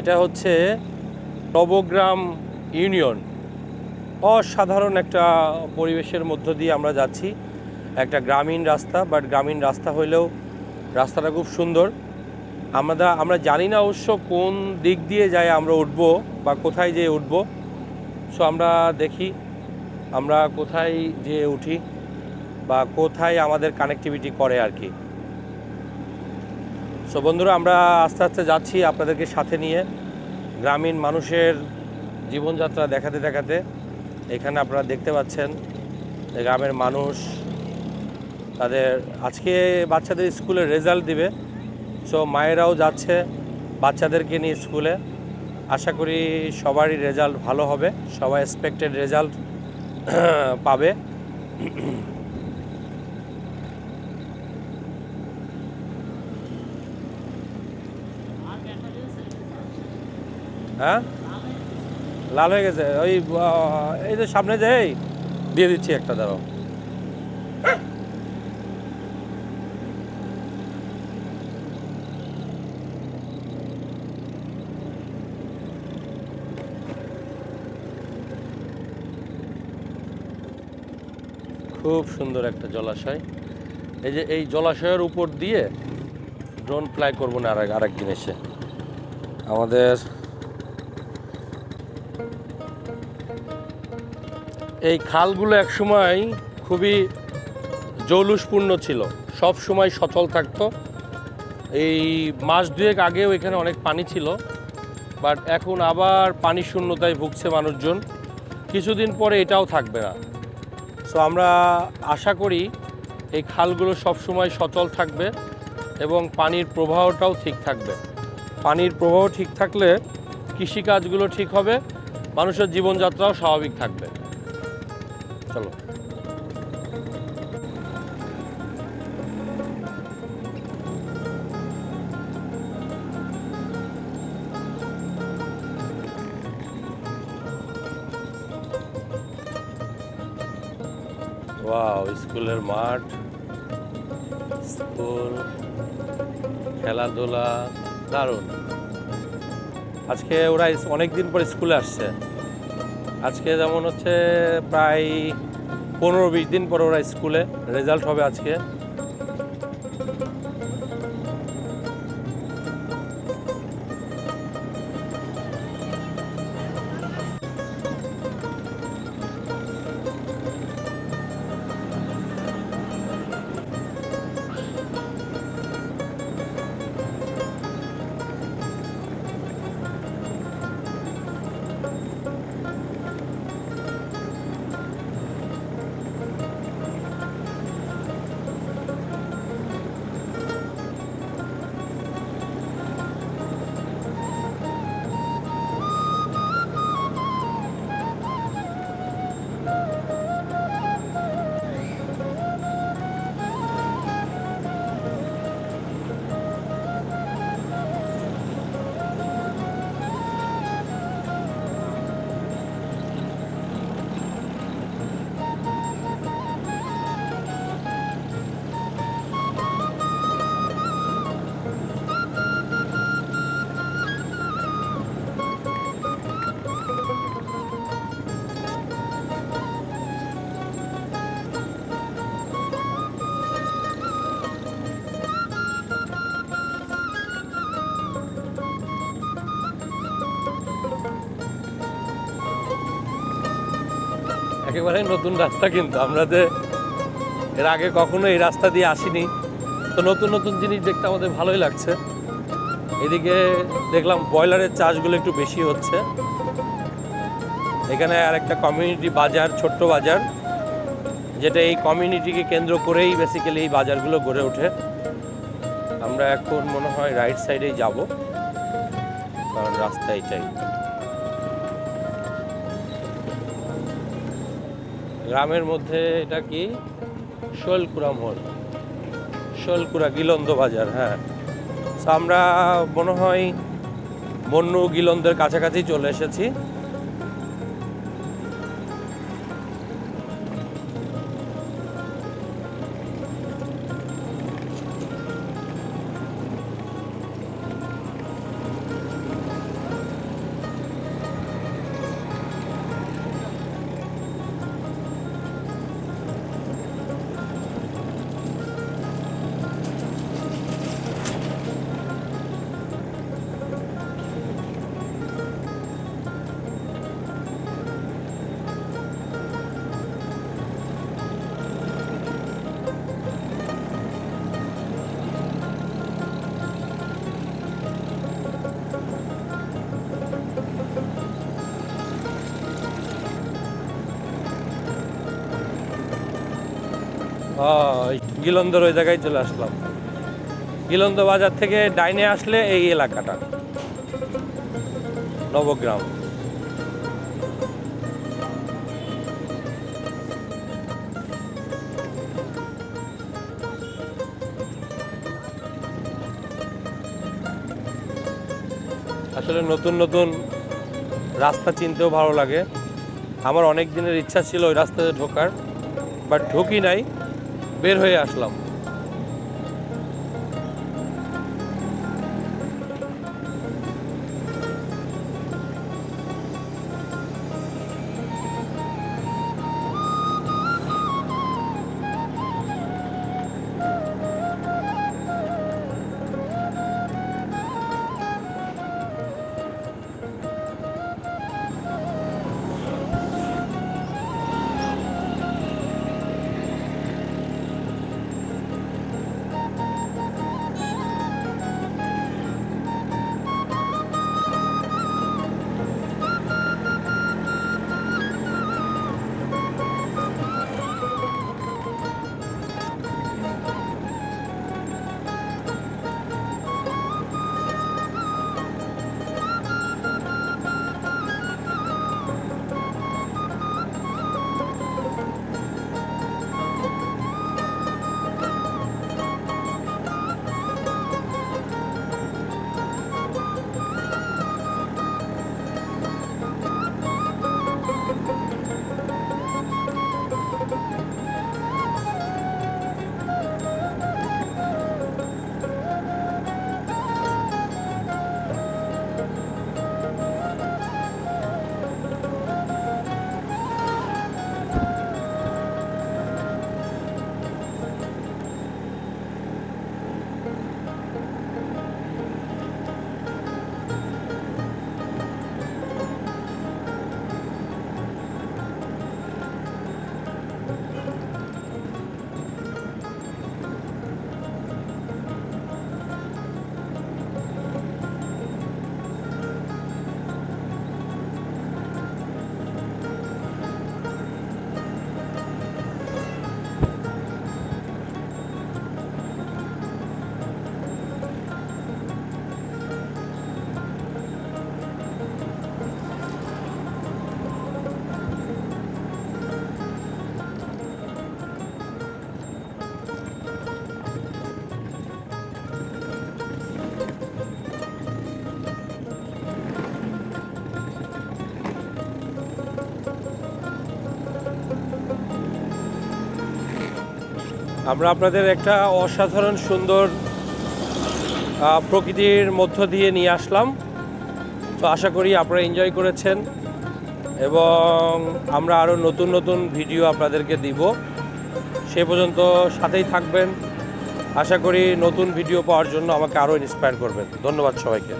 এটা হচ্ছে নবগ্রাম ইউনিয়ন। অসাধারণ একটা পরিবেশের মধ্য দিয়ে আমরা যাচ্ছি। একটা গ্রামীণ রাস্তা বাট গ্রামীণ রাস্তা হইলেও রাস্তাটা খুব সুন্দর। আমরা আমরা জানি না অবশ্য কোন দিক দিয়ে যায় আমরা উঠব বা কোথায় যেয়ে উঠব। সো আমরা দেখি, আমরা কোথায় যেয়ে উঠি বা কোথায় আমাদের কানেক্টিভিটি করে আর কি। সো বন্ধুরা, আমরা আস্তে আস্তে যাচ্ছি আপনাদেরকে সাথে নিয়ে। গ্রামীণ মানুষের জীবনযাত্রা দেখাতে দেখাতে। এখানে আপনারা দেখতে পাচ্ছেন গ্রামের মানুষ তাদের, আজকে বাচ্চাদের স্কুলে রেজাল্ট দিবে। সো মায়েরাও যাচ্ছে বাচ্চাদেরকে নিয়ে স্কুলে। আশা করি সবারই রেজাল্ট ভালো হবে। সবাই এক্সপেক্টেড রেজাল্ট পাবে। হ্যাঁ? লাল হয়ে গেছে। ওই এই যে সামনে যাই দিয়ে দিচ্ছি একটা, দাঁড়াও। খুব সুন্দর একটা জলাশয়। এই যে, এই জলাশয়ের উপর দিয়ে ড্রোন ফ্লাই করব না আর আরেকদিন এসে। আমাদের এই খালগুলো একসময় খুবই জৌলুসপূর্ণ ছিল। সব সময় সচল থাকতো। এই মাস দুয়েক আগেও এখানে অনেক পানি ছিল। বাট এখন আবার পানি শূন্যতায় ভুগছে মানুষজন। কিছুদিন পরে এটাও থাকবে না। সো আমরা আশা করি এই খালগুলো সব সময় সচল থাকবে এবং পানির প্রবাহটাও ঠিক থাকবে। পানির প্রবাহ ঠিক থাকলে কৃষিকাজগুলো ঠিক হবে। মানুষের জীবনযাত্রাও স্বাভাবিক থাকবে। চলো। ওয়াও স্কুলের মাঠ স্কুল খেলাধুলা দারুণ। আজকে ওরা অনেক দিন পর স্কুলে আসছে। আজকে যেমন হচ্ছে প্রায় পনেরো বিশ দিন পর ওরা স্কুলে রেজাল্ট হবে আজকে। একেবারে নতুন রাস্তা কিন্তু। আমরা যে এর আগে কখনো এই রাস্তা দিয়ে আসিনি, তো নতুন নতুন জিনিস দেখতে আমাদের ভালোই লাগছে। এদিকে দেখলাম ব্রয়লারের চাষগুলো একটু বেশি হচ্ছে। এখানে আর একটা কমিউনিটি বাজার, ছোট্ট বাজার, যেটা এই কমিউনিটিকে কেন্দ্র করেই বেসিক্যালি এই বাজারগুলো গড়ে ওঠে। আমরা এখন মনে হয় রাইট সাইডেই যাব। কারণ রাস্তা এটাই। গ্রামের মধ্যে এটা কি? শোলকুড়া মোড়। শোলকুড়া গিলন্দ বাজার হ্যাঁ। আমরা মনে হয় বন্য গিলন্দের কাছাকাছি চলে এসেছি। গিলন্দর ওই জায়গায় চলে আসলাম। গিলন্দ বাজার থেকে ডাইনে আসলে এই এলাকাটা, নবগ্রাম। আসলে নতুন নতুন রাস্তা চিনতেও ভালো লাগে। আমার অনেক দিনের ইচ্ছা ছিল ওই রাস্তাতে ঢোকার, বাট ঢুকি নাই। বের হয়ে আসলাম। আমরা আপনাদের একটা অসাধারণ সুন্দর প্রকৃতির মধ্য দিয়ে নিয়ে আসলাম। তো আশা করি আপনারা এনজয় করেছেন এবং আমরা আরও নতুন নতুন ভিডিও আপনাদেরকে দিব। সে পর্যন্ত সাথেই থাকবেন। আশা করি নতুন ভিডিও পাওয়ার জন্য আমাকে আরও ইন্সপায়ার করবেন। ধন্যবাদ সবাইকে।